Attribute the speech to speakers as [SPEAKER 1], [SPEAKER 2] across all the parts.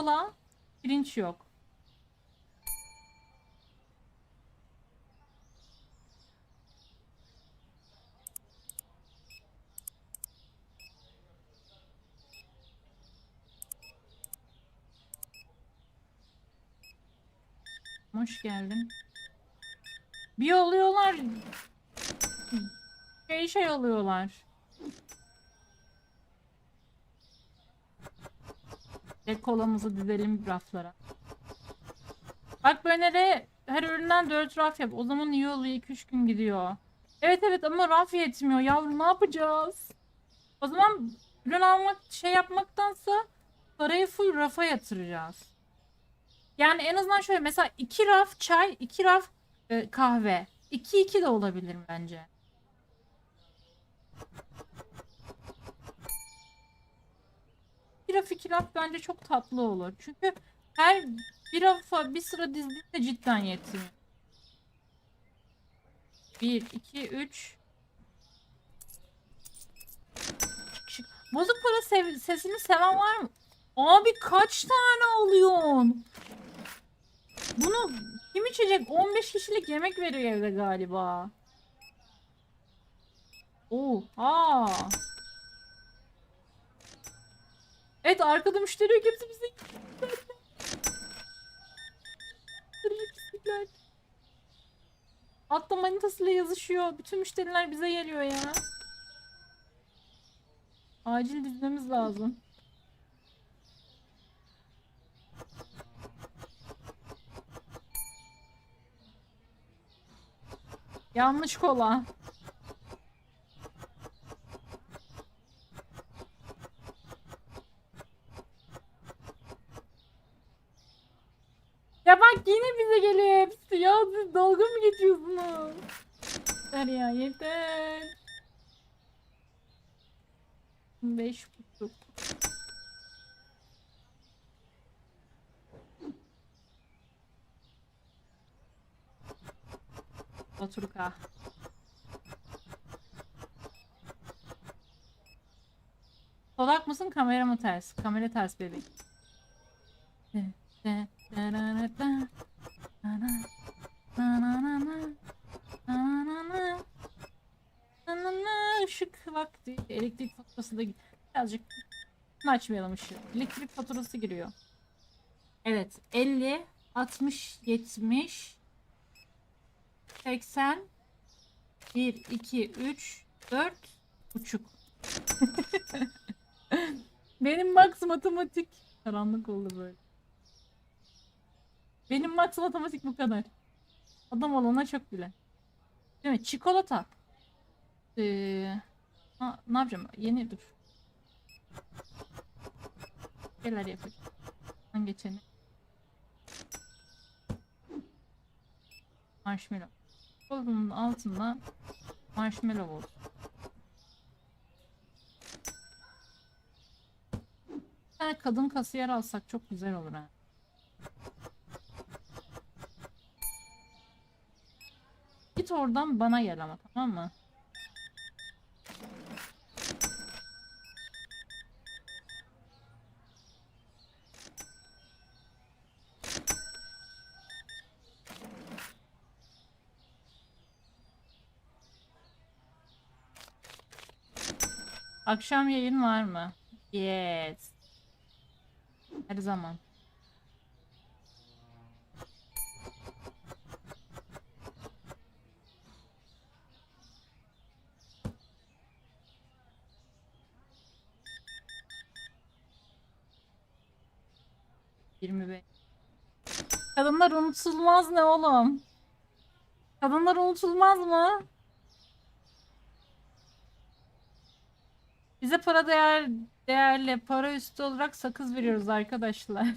[SPEAKER 1] kola, pirinç yok. Hoş geldin. Bir oluyorlar. Şey şey oluyorlar. Ve kolamızı dizelim raflara. Bak böyle de her üründen 4 raf yap. O zaman iyi oluyor. 2-3 gün gidiyor. Evet evet ama raf yetmiyor. Yavrum ne yapacağız? O zaman ürün almak şey yapmaktansa parayı full rafa yatıracağız. Yani en azından şöyle mesela 2 raf çay, 2 raf e, kahve. 2-2 de olabilir bence. Bir raf iki raf bence çok tatlı olur. Çünkü her bir rafa bir sıra dizdiğinde cidden yetmiyor. 1, 2, 3 Bozuk para sev- sesini seven var mı? Abi kaç tane alıyorsun? Bunu kim içecek? 15 kişilik yemek veriyor evde galiba. Oha. Evet arkada müşteri yok. Hepsi bize pislikler. Hatta manitasıyla yazışıyor. Bütün müşteriler bize geliyor ya. Acil dizmemiz lazım. Yanlış kola. Ya bak yine bize geliyor hepsi. Ya siz dalga mı geçiyorsunuz? Yeter ya yeter. Beş buçuk. Oturka. Solak mısın kamera mı ters? Kamera ters bebeğim. Işık vakti. Elektrik faturası da birazcık açmayalım ışığı. Elektrik faturası giriyor. Evet. 50, 60, 70, 80, 1, 2, 3, 4, buçuk. Benim max matematik. Karanlık oldu böyle. Benim max matematik bu kadar. Adam olana çok bile. Değil mi? Çikolata. Ee, ha, ne yapacağım? Yeni dur. Şeyler yapacağım. Ben geçeni. Marshmallow. Kolunun altında marshmallow olsun. Bir tane kadın kasiyer alsak çok güzel olur ha. Oradan bana gel ama tamam mı? Akşam yayın var mı? Yes. Her zaman. Yirmi beş. Kadınlar unutulmaz ne oğlum? Kadınlar unutulmaz mı? Bize para değer değerli para üstü olarak sakız veriyoruz arkadaşlar.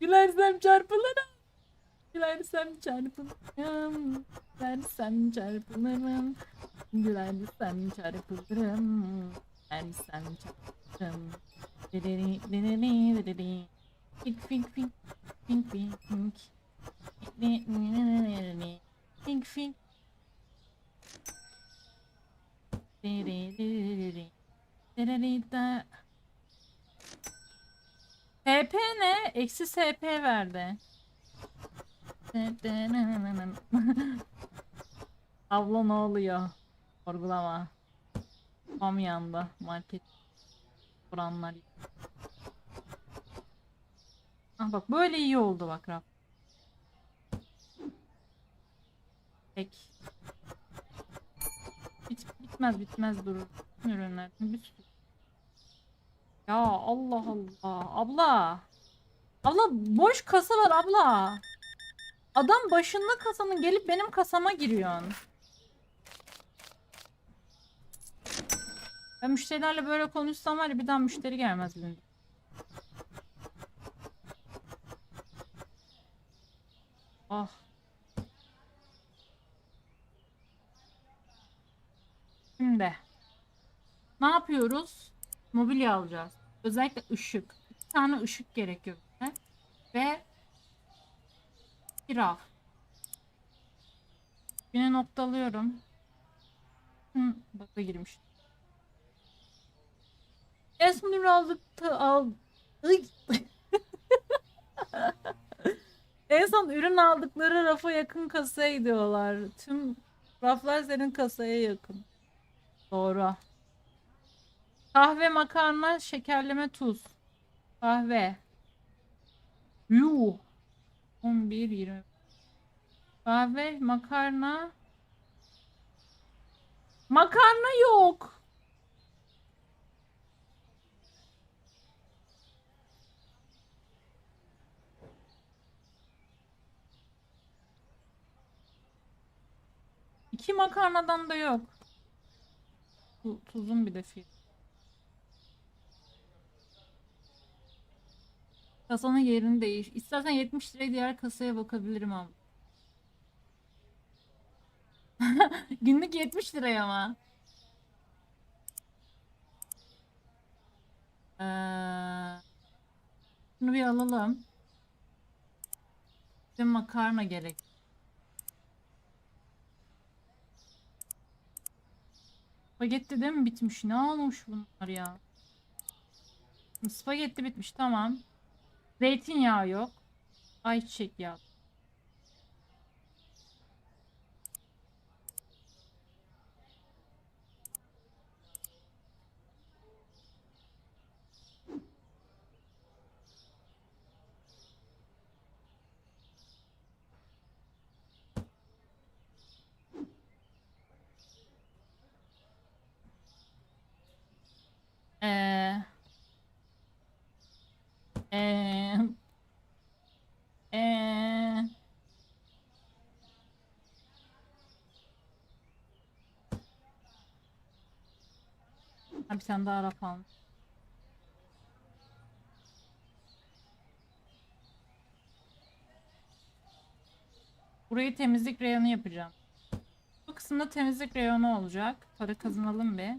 [SPEAKER 1] Gülersem çarpılırım. Gülersem çarpılırım. Gülersem çarpılırım. Gülersem çarpılırım. Gülersem çarpılırım. Fink fink fink. Fink fink fink. Fink fink. SP ne? Eksi SP verdi. Abla ne oluyor? Sorgulama. Tam yanda market oranlar. Ah bak böyle iyi oldu bak raf. Peki. Bit, bitmez bitmez durur. Ürünler. Bir. Ya Allah Allah. Abla. Abla boş kasa var abla. Adam başında kasanın gelip benim kasama giriyorsun. Ben müşterilerle böyle konuşsam var ya bir daha müşteri gelmez benim. Ah. Şimdi. Ne yapıyoruz? Mobilya alacağız. Özellikle ışık. İki tane ışık gerekiyor bize. Ve bir raf. Yine noktalıyorum. Hı, baka girmiş. Esmur aldık da al. Iy. en son ürün aldıkları rafa yakın kasaya gidiyorlar. Tüm raflar senin kasaya yakın. Doğru. Kahve, makarna, şekerleme, tuz. Kahve. Yuh. 11, 20. Kahve, makarna. Makarna yok. İki makarnadan da yok. Tu- Tuzun bir de fiyatı. Kasanın yerini değiş. İstersen 70 liraya diğer kasaya bakabilirim abi. Günlük 70 liraya ama. Ee, şunu bir alalım. Bir de makarna gerek. Spagetti de mi bitmiş? Ne olmuş bunlar ya? Spagetti bitmiş tamam. Zeytinyağı yok. Ayçiçek yağı. Ee, ee, ee, bir tane daha raf almış. Burayı temizlik reyonu yapacağım. Bu kısımda temizlik reyonu olacak. Para kazanalım bir.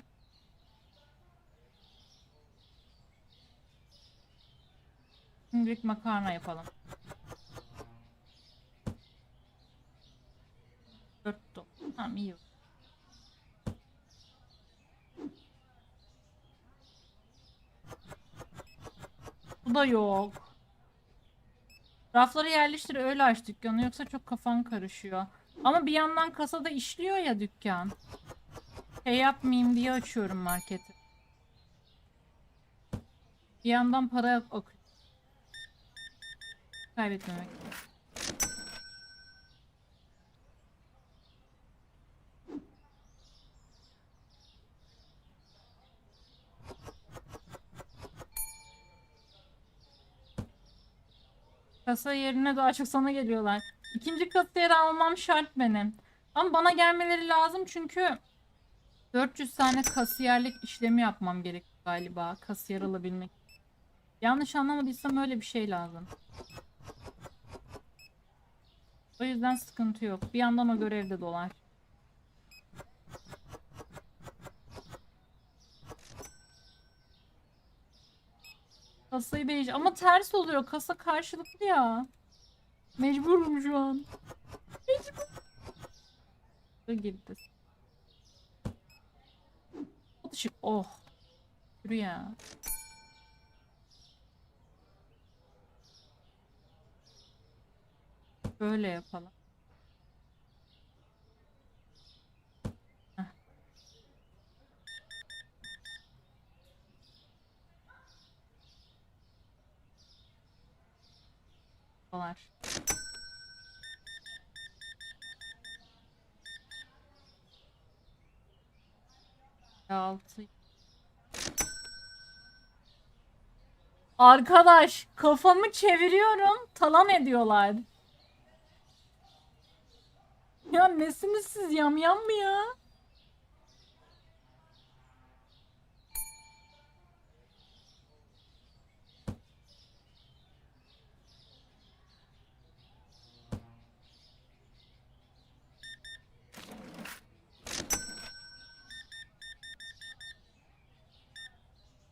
[SPEAKER 1] Şimdilik makarna yapalım. Dört top. Tamam iyi. Bu da yok. Rafları yerleştir öyle aç dükkanı yoksa çok kafan karışıyor. Ama bir yandan kasada işliyor ya dükkan. Şey yapmayayım diye açıyorum marketi. Bir yandan para akıyor. Kaybetmemek. Kasa yerine daha çok sana geliyorlar. İkinci kasayeri almam şart benim. Ama bana gelmeleri lazım çünkü 400 tane kasiyerlik işlemi yapmam gerek galiba. Kasiyer alabilmek. Yanlış anlamadıysam öyle bir şey lazım. O yüzden sıkıntı yok. Bir yandan o görevde dolar. Kasayı beğeneceğim. Ama ters oluyor. Kasa karşılıklı ya. Mecburum şu an. Mecbur. Gitti. Işık. Oh. Yürü ya. Böyle yapalım. 6. Arkadaş kafamı çeviriyorum. Talan ediyorlar. Ya nesiniz siz yamyam mı ya?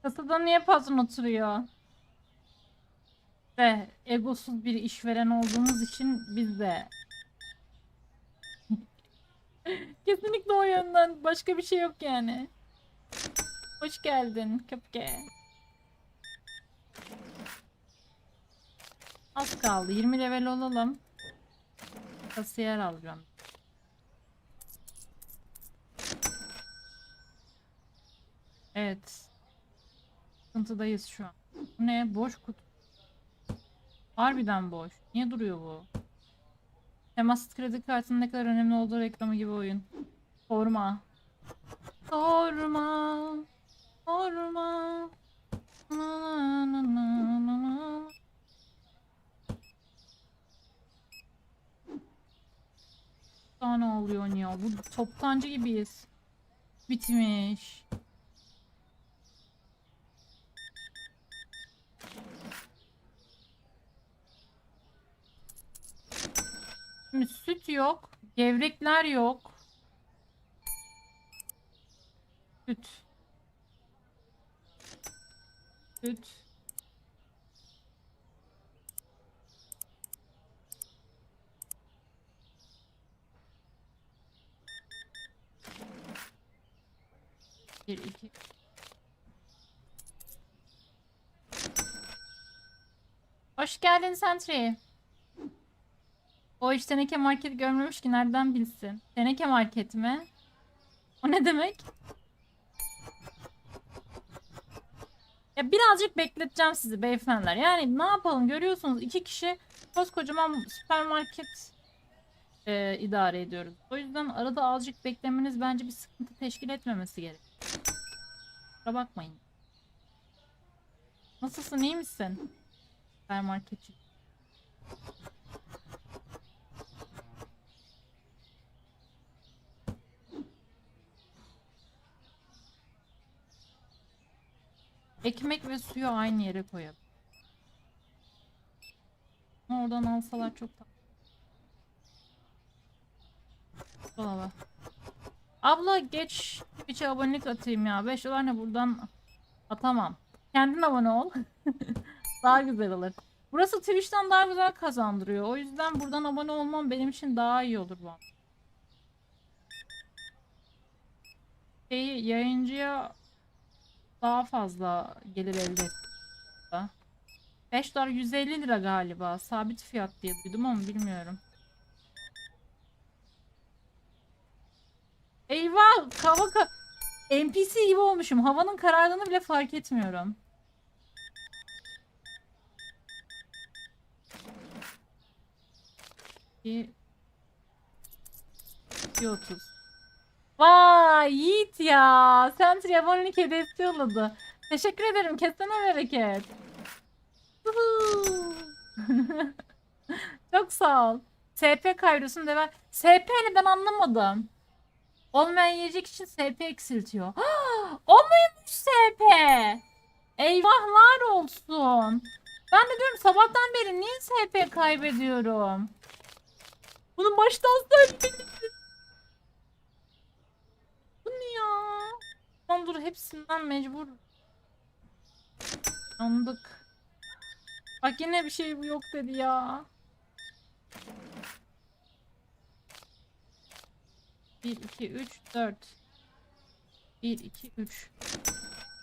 [SPEAKER 1] Kasada niye patron oturuyor? Ve egosuz bir işveren olduğumuz için biz de Kesinlikle o yönden. Başka bir şey yok yani. Hoş geldin köpke. Az kaldı. 20 level olalım. Kasiyer alacağım. Evet. Sıkıntıdayız şu an. Bu ne? Boş kutu. Harbiden boş. Niye duruyor bu? Temassız kredi kartının ne kadar önemli olduğu reklamı gibi oyun. Sorma. Sorma. Sorma. Na, na, na, na, na. Daha ne oluyor ya? Bu toptancı gibiyiz. Bitmiş. Şimdi süt yok. Gevrekler yok. Süt. Süt. Bir, iki. Hoş geldin Sentry. O hiç teneke market görmemiş ki nereden bilsin? Teneke market mi? O ne demek? Ya birazcık bekleteceğim sizi beyefendiler. Yani ne yapalım görüyorsunuz iki kişi koskocaman süpermarket e, idare ediyoruz. O yüzden arada azıcık beklemeniz bence bir sıkıntı teşkil etmemesi gerek. Kusura bakmayın. Nasılsın iyi misin? Süpermarketçi. Ekmek ve suyu aynı yere koyalım. Oradan alsalar çok da. Dolaba. Abla geç bir abonelik atayım ya. 5 dolar ne buradan atamam. Kendin abone ol. daha güzel olur. Burası Twitch'ten daha güzel kazandırıyor. O yüzden buradan abone olmam benim için daha iyi olur bu. Şeyi yayıncıya daha fazla gelir elde et. 5 dolar 150 lira galiba. Sabit fiyat diye duydum ama bilmiyorum. Eyvah! Hava ka NPC gibi olmuşum. Havanın karardığını bile fark etmiyorum. Bir... Bir otuz. Vay Yiğit ya. Sentry abonelik hediyesi yolladı. Teşekkür ederim. Kesene bereket. Çok sağ ol. SP kaydosunu da ver. SP ne ben anlamadım. Olmayan yiyecek için SP eksiltiyor. o muymuş SP? Eyvahlar olsun. Ben de diyorum sabahtan beri niye SP kaybediyorum? Bunu baştan söyleyin. Ya? Tamam dur hepsinden mecbur. Andık. Bak yine bir şey yok dedi ya. Bir, iki, üç, dört. Bir, iki, üç.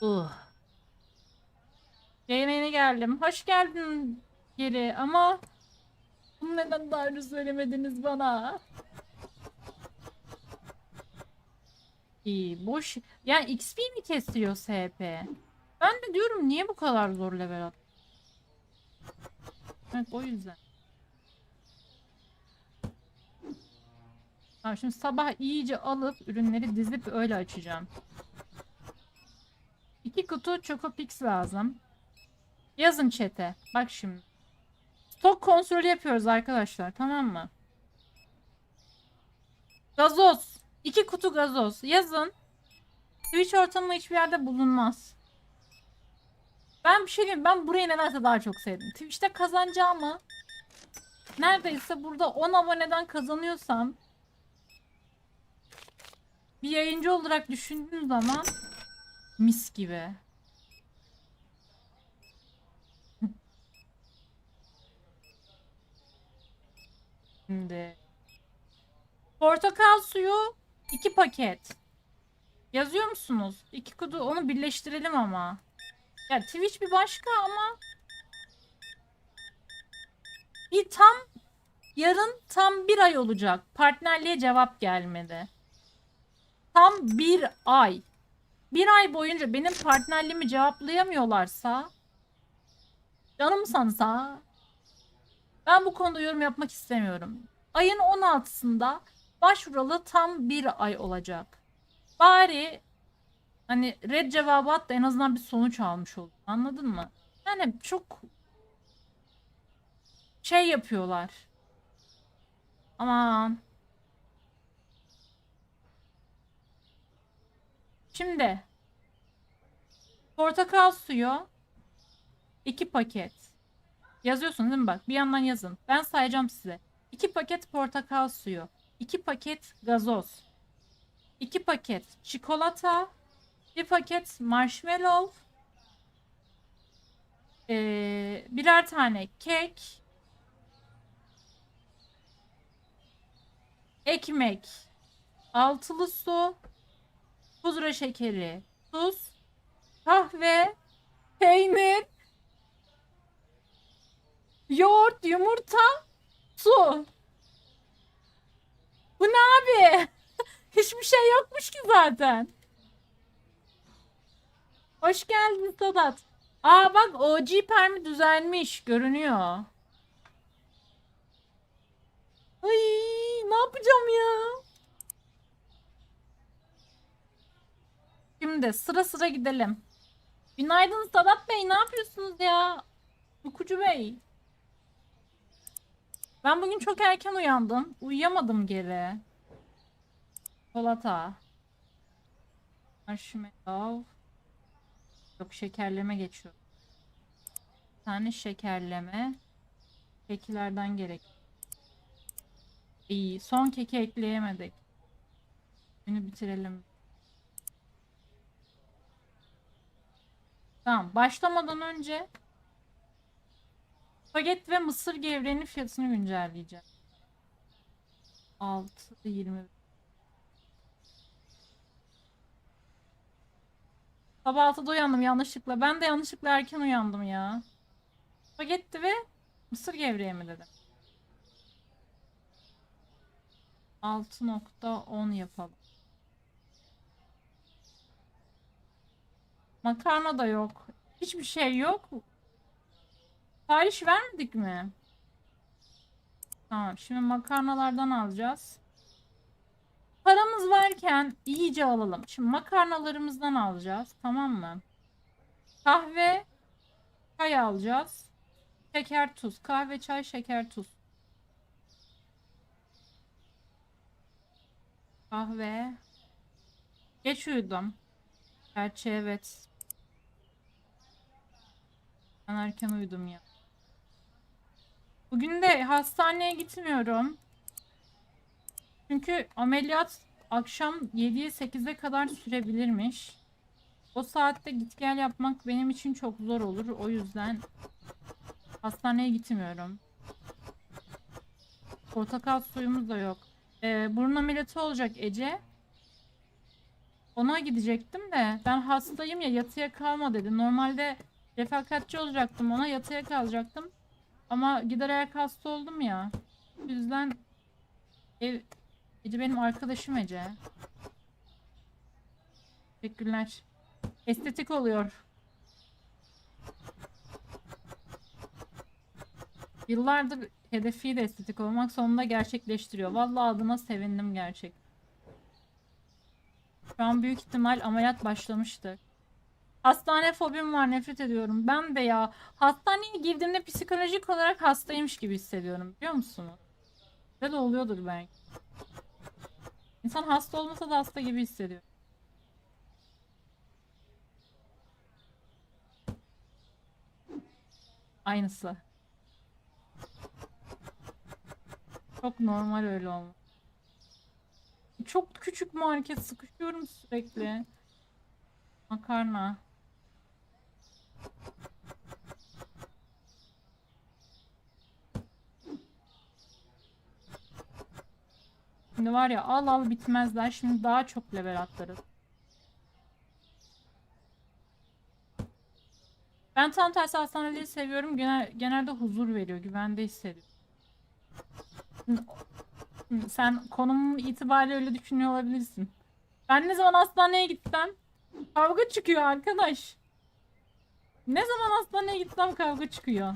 [SPEAKER 1] Uh. Yayına yeni geldim. Hoş geldin geri ama Bunu neden daha önce söylemediniz bana? İyi boş. Yani XP mi kesiyor SP? Ben de diyorum niye bu kadar zor level at? Evet o yüzden. Tamam şimdi sabah iyice alıp ürünleri dizip öyle açacağım. İki kutu Chocopix lazım. Yazın çete. Bak şimdi. Stok kontrolü yapıyoruz arkadaşlar tamam mı? Gazoz. İki kutu gazoz. Yazın. Twitch ortamı hiçbir yerde bulunmaz. Ben bir şey diyeyim. Ben burayı nedense daha çok sevdim. Twitch'te kazanacağımı neredeyse burada 10 aboneden kazanıyorsam bir yayıncı olarak düşündüğüm zaman mis gibi. Şimdi portakal suyu 2 paket. Yazıyor musunuz? İki kutu onu birleştirelim ama. Ya Twitch bir başka ama bir tam yarın tam bir ay olacak. Partnerliğe cevap gelmedi. Tam bir ay. Bir ay boyunca benim partnerliğimi cevaplayamıyorlarsa canım sansa ben bu konuda yorum yapmak istemiyorum. Ayın 16'sında başvuralı tam bir ay olacak. Bari hani red cevabı at da en azından bir sonuç almış olur. Anladın mı? Yani çok şey yapıyorlar. Aman. Şimdi portakal suyu 2 paket. Yazıyorsun değil mi bak? Bir yandan yazın. Ben sayacağım size. 2 paket portakal suyu, 2 paket gazoz, 2 paket çikolata, 1 paket marshmallow, ee, birer tane kek, ekmek, altılı su, pudra şekeri, tuz, kahve, peynir, yoğurt, yumurta, su. Bu ne abi? Hiçbir şey yokmuş ki zaten. Hoş geldin Sadat. Aa bak OG permi düzelmiş. Görünüyor. Ay ne yapacağım ya? Şimdi sıra sıra gidelim. Günaydın Sadat Bey ne yapıyorsunuz ya? Ukucu Bey. Ben bugün çok erken uyandım. Uyuyamadım geri. Çikolata. Marshmallow. Yok şekerleme geçiyor. Bir tane şekerleme. Kekilerden gerek. İyi. Son keki ekleyemedik. Bunu bitirelim. Tamam. Başlamadan önce Spagetti ve mısır gevreğinin fiyatını güncelleyeceğim. 6 20 Sabah 6'da uyandım yanlışlıkla. Ben de yanlışlıkla erken uyandım ya. Spagetti ve mısır gevreği mi dedim. 6.10 yapalım. Makarna da yok. Hiçbir şey yok. Sipariş vermedik mi? Tamam. Şimdi makarnalardan alacağız. Paramız varken iyice alalım. Şimdi makarnalarımızdan alacağız. Tamam mı? Kahve, çay alacağız. Şeker, tuz. Kahve, çay, şeker, tuz. Kahve. Geç uyudum. Gerçi evet. Ben erken uyudum ya. Bugün de hastaneye gitmiyorum. Çünkü ameliyat akşam 7'ye 8'e kadar sürebilirmiş. O saatte git gel yapmak benim için çok zor olur. O yüzden hastaneye gitmiyorum. Portakal suyumuz da yok. Ee, burun ameliyatı olacak Ece. Ona gidecektim de ben hastayım ya yatıya kalma dedi. Normalde refakatçi olacaktım ona yatıya kalacaktım. Ama giderek hasta oldum ya. O yüzden ev Ece benim arkadaşım Ece. Teşekkürler. Estetik oluyor. Yıllardır hedefi de estetik olmak sonunda gerçekleştiriyor. Vallahi adına sevindim gerçek. Şu an büyük ihtimal ameliyat başlamıştır. Hastane fobim var nefret ediyorum. Ben de ya hastaneye girdiğimde psikolojik olarak hastaymış gibi hissediyorum biliyor musunuz? Böyle oluyordur belki. İnsan hasta olmasa da hasta gibi hissediyor. Aynısı. Çok normal öyle olma. Çok küçük market sıkışıyorum sürekli. Makarna. Şimdi var ya al al bitmezler. Şimdi daha çok level atlarız. Ben tam tersi hastaneleri seviyorum. Genel, genelde huzur veriyor. Güvende hissediyorum. Şimdi- Sen konumum itibariyle öyle düşünüyor olabilirsin. Ben ne zaman hastaneye gitsem kavga çıkıyor arkadaş. Ne zaman hastaneye gitsem kavga çıkıyor.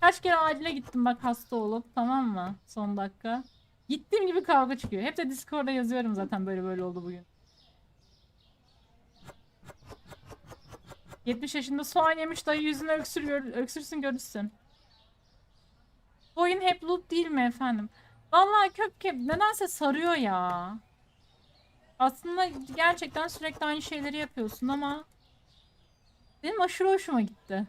[SPEAKER 1] Kaç kere acile gittim bak hasta olup tamam mı? Son dakika. Gittiğim gibi kavga çıkıyor. Hep de Discord'da yazıyorum zaten böyle böyle oldu bugün. 70 yaşında soğan yemiş dayı yüzüne öksürüyor, öksürsün görürsün. Bu oyun hep loot değil mi efendim? Vallahi köpke nedense sarıyor ya. Aslında gerçekten sürekli aynı şeyleri yapıyorsun ama benim aşırı hoşuma gitti.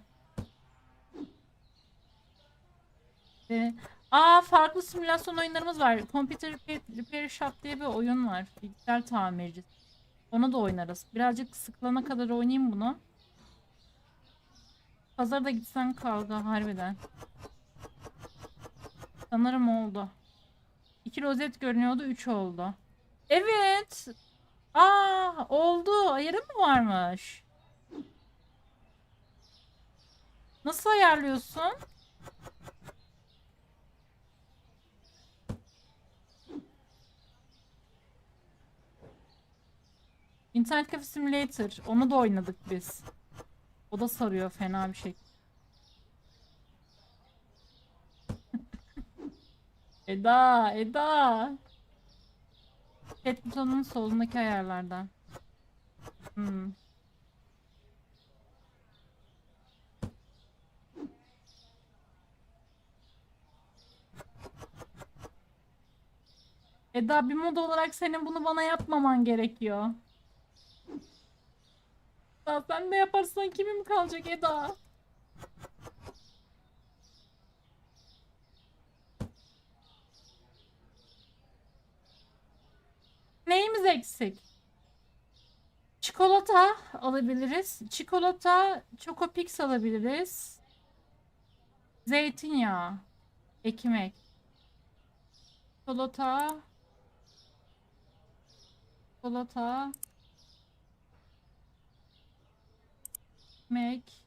[SPEAKER 1] Ee, aa farklı simülasyon oyunlarımız var. Computer Repair, Shop diye bir oyun var. Bilgisayar tamircisi. Onu da oynarız. Birazcık sıkılana kadar oynayayım bunu. Pazarda gitsen kavga harbiden. Sanırım oldu. 2 rozet görünüyordu 3 oldu. Evet. Aa oldu. Ayarı mı varmış? Nasıl ayarlıyorsun? İnternet Cafe Simulator. Onu da oynadık biz. O da sarıyor fena bir şey. Eda, Eda. Chat butonunun solundaki ayarlardan. Hmm. Eda bir mod olarak senin bunu bana yapmaman gerekiyor. Eda sen de yaparsan kimim kalacak Eda? Neyimiz eksik? Çikolata alabiliriz. Çikolata, Chocopix alabiliriz. Zeytinyağı, ekmek. Çikolata, çikolata, ekmek.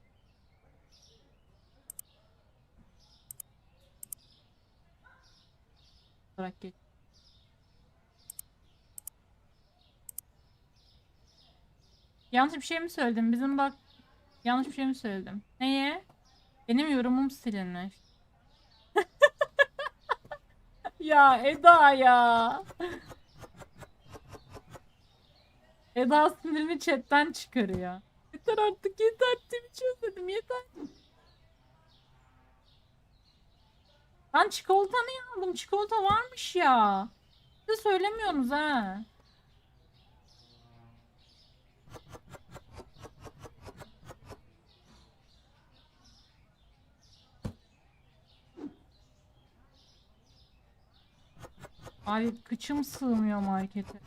[SPEAKER 1] Olarak geç. Yanlış bir şey mi söyledim? Bizim bak yanlış bir şey mi söyledim? Neye? Benim yorumum silinmiş. ya Eda ya. Eda sinirini chatten çıkarıyor. Yeter artık yeter. Twitch özledim yeter. Ben çikolata ne aldım? Çikolata varmış ya. Siz söylemiyorsunuz ha. Abi kıçım sığmıyor markete.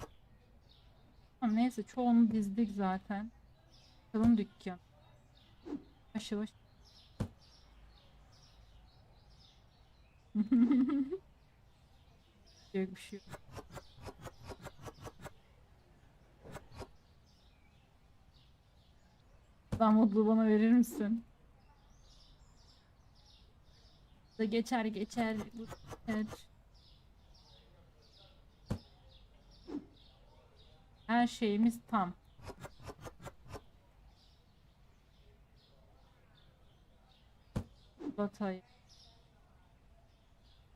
[SPEAKER 1] Neyse çoğunu dizdik zaten. Bakalım dükkan. Yavaş yavaş. Yok bir şey yok. Sen mutlu bana verir misin? Da geçer geçer. geçer. Her şeyimiz tam. Çikolatayı.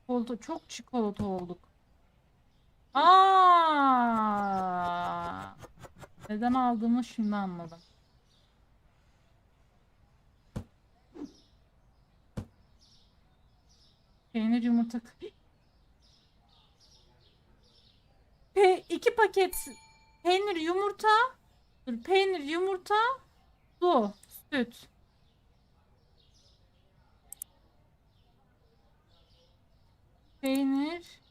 [SPEAKER 1] Çikolata çok çikolata olduk. Aa! Neden aldığımı şimdi anladım. Peynir yumurta. Pe iki paket peynir yumurta. Dur, peynir yumurta. Su, süt. Peynir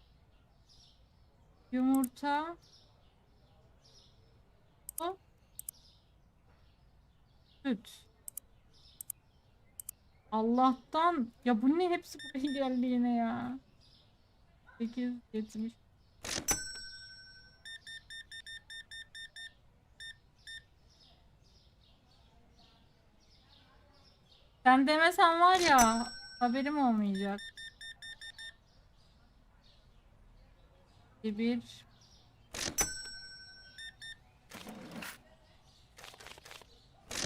[SPEAKER 1] yumurta. Süt. Allah'tan ya bu ne hepsi buraya geldi yine ya. 8 70 Sen demesen var ya haberim olmayacak. Bir